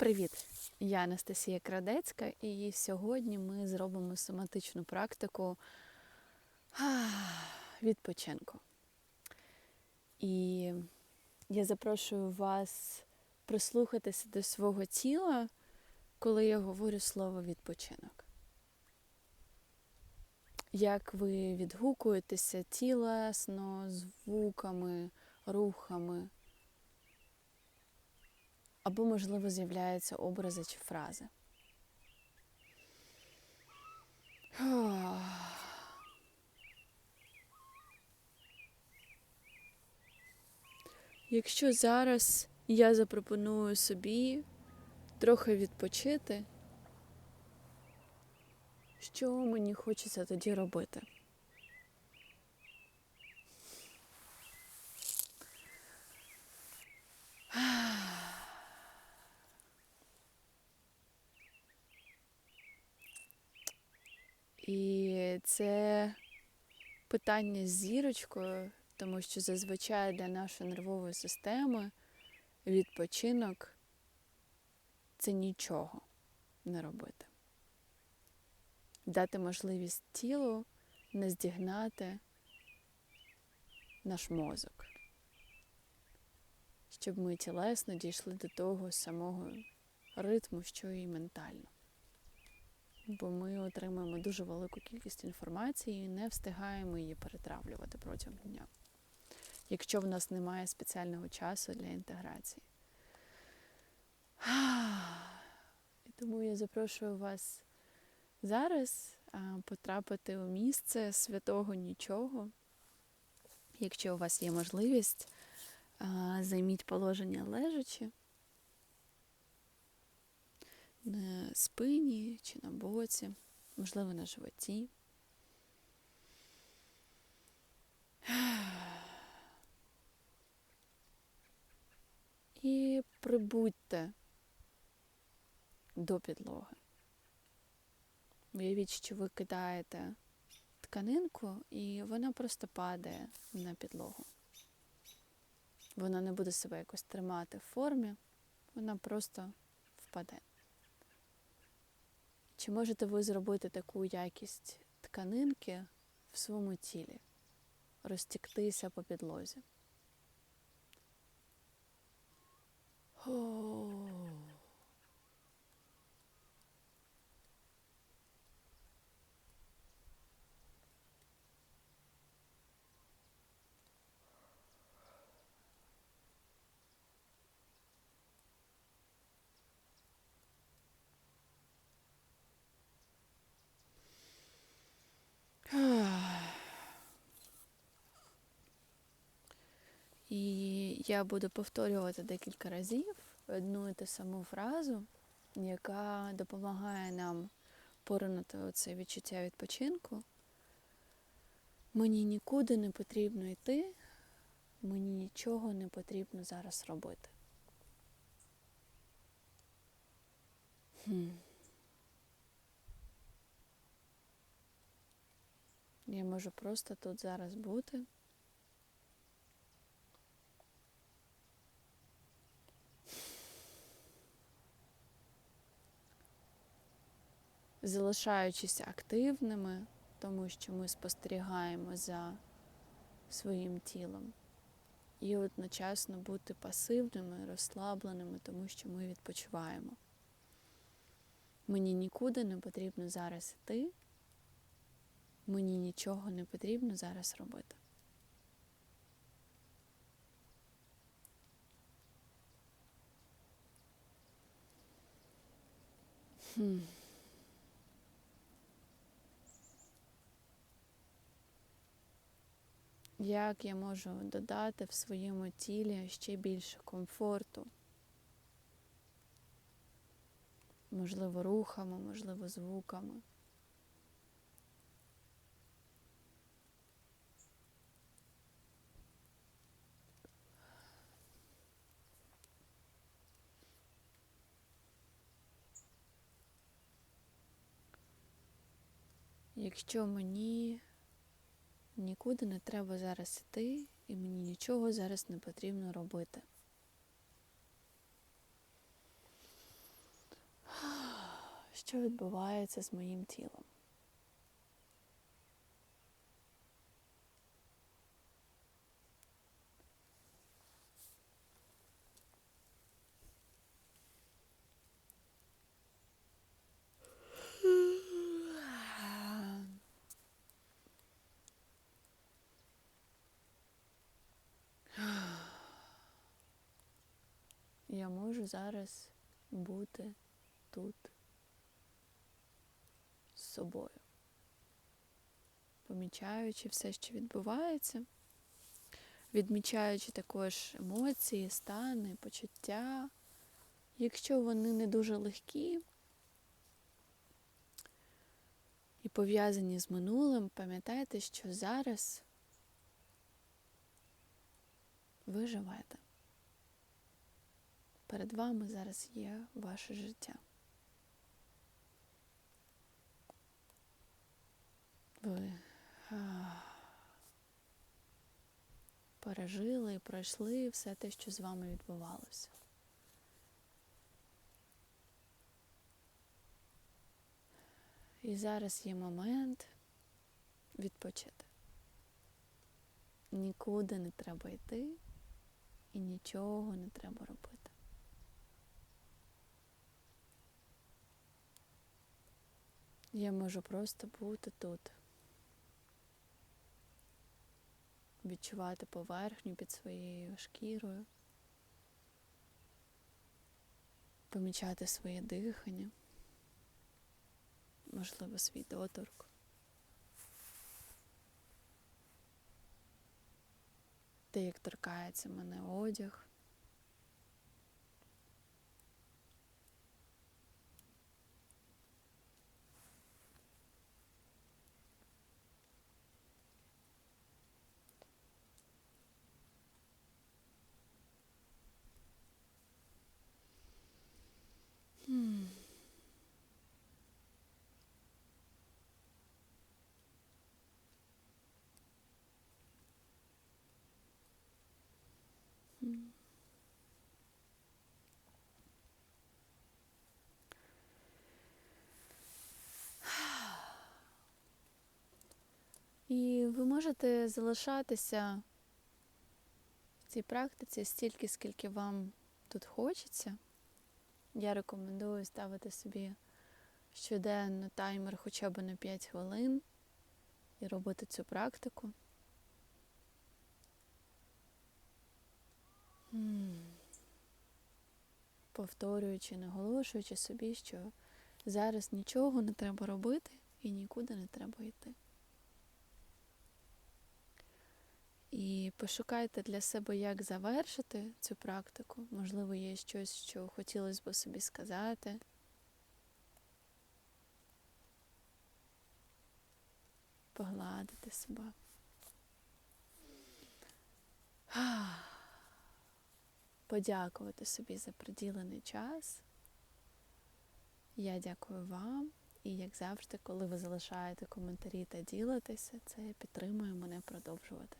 Привіт! Я Анастасія Крадецька, і сьогодні ми зробимо соматичну практику відпочинку. І я запрошую вас прислухатися до свого тіла, коли я говорю слово відпочинок. Як ви відгукуєтеся тілесно, звуками, рухами, або, можливо, з'являються образи чи фрази. Якщо зараз я запропоную собі трохи відпочити, що мені хочеться тоді робити? І це питання з зірочкою, тому що зазвичай для нашої нервової системи відпочинок це нічого не робити. Дати можливість тілу не здігнати наш мозок, щоб ми тілесно дійшли до того самого ритму, що і ментально бо ми отримуємо дуже велику кількість інформації і не встигаємо її перетравлювати протягом дня, якщо в нас немає спеціального часу для інтеграції. І тому я запрошую вас зараз потрапити у місце святого нічого. Якщо у вас є можливість, займіть положення лежачи на спині чи на боці, можливо, на животі. І прибудьте до підлоги. Уявіть, що ви кидаєте тканинку, і вона просто падає на підлогу. Вона не буде себе якось тримати в формі, вона просто впаде. Чи можете ви зробити таку якість тканинки в своєму тілі, розтіктися по підлозі? О. І я буду повторювати декілька разів одну і ту саму фразу, яка допомагає нам поринути оце відчуття відпочинку. Мені нікуди не потрібно йти, мені нічого не потрібно зараз робити. Хм. Я можу просто тут зараз бути. Залишаючись активними, тому що ми спостерігаємо за своїм тілом, і одночасно бути пасивними, розслабленими, тому що ми відпочиваємо. Мені нікуди не потрібно зараз йти, мені нічого не потрібно зараз робити. Хм. Як я можу додати в своєму тілі ще більше комфорту? Можливо, рухами, можливо, звуками. Якщо мені Нікуди не треба зараз йти, і мені нічого зараз не потрібно робити. Що відбувається з моїм тілом? Я можу зараз бути тут з собою, помічаючи все, що відбувається, відмічаючи також емоції, стани, почуття. Якщо вони не дуже легкі і пов'язані з минулим, пам'ятайте, що зараз ви живете. Перед вами зараз є ваше життя. Ви пережили і пройшли все те, що з вами відбувалося. І зараз є момент відпочити. Нікуди не треба йти і нічого не треба робити. Я можу просто бути тут, відчувати поверхню під своєю шкірою, помічати своє дихання, можливо, свій доторк. Те, як торкається мене одяг. І ви можете залишатися в цій практиці стільки, скільки вам тут хочеться. Я рекомендую ставити собі щоденно таймер хоча б на 5 хвилин і робити цю практику. Повторюючи, наголошуючи собі, що зараз нічого не треба робити і нікуди не треба йти. І пошукайте для себе, як завершити цю практику. Можливо, є щось, що хотілося б собі сказати. Погладити себе. Подякувати собі за приділений час. Я дякую вам. І, як завжди, коли ви залишаєте коментарі та ділитеся, це підтримує мене продовжувати.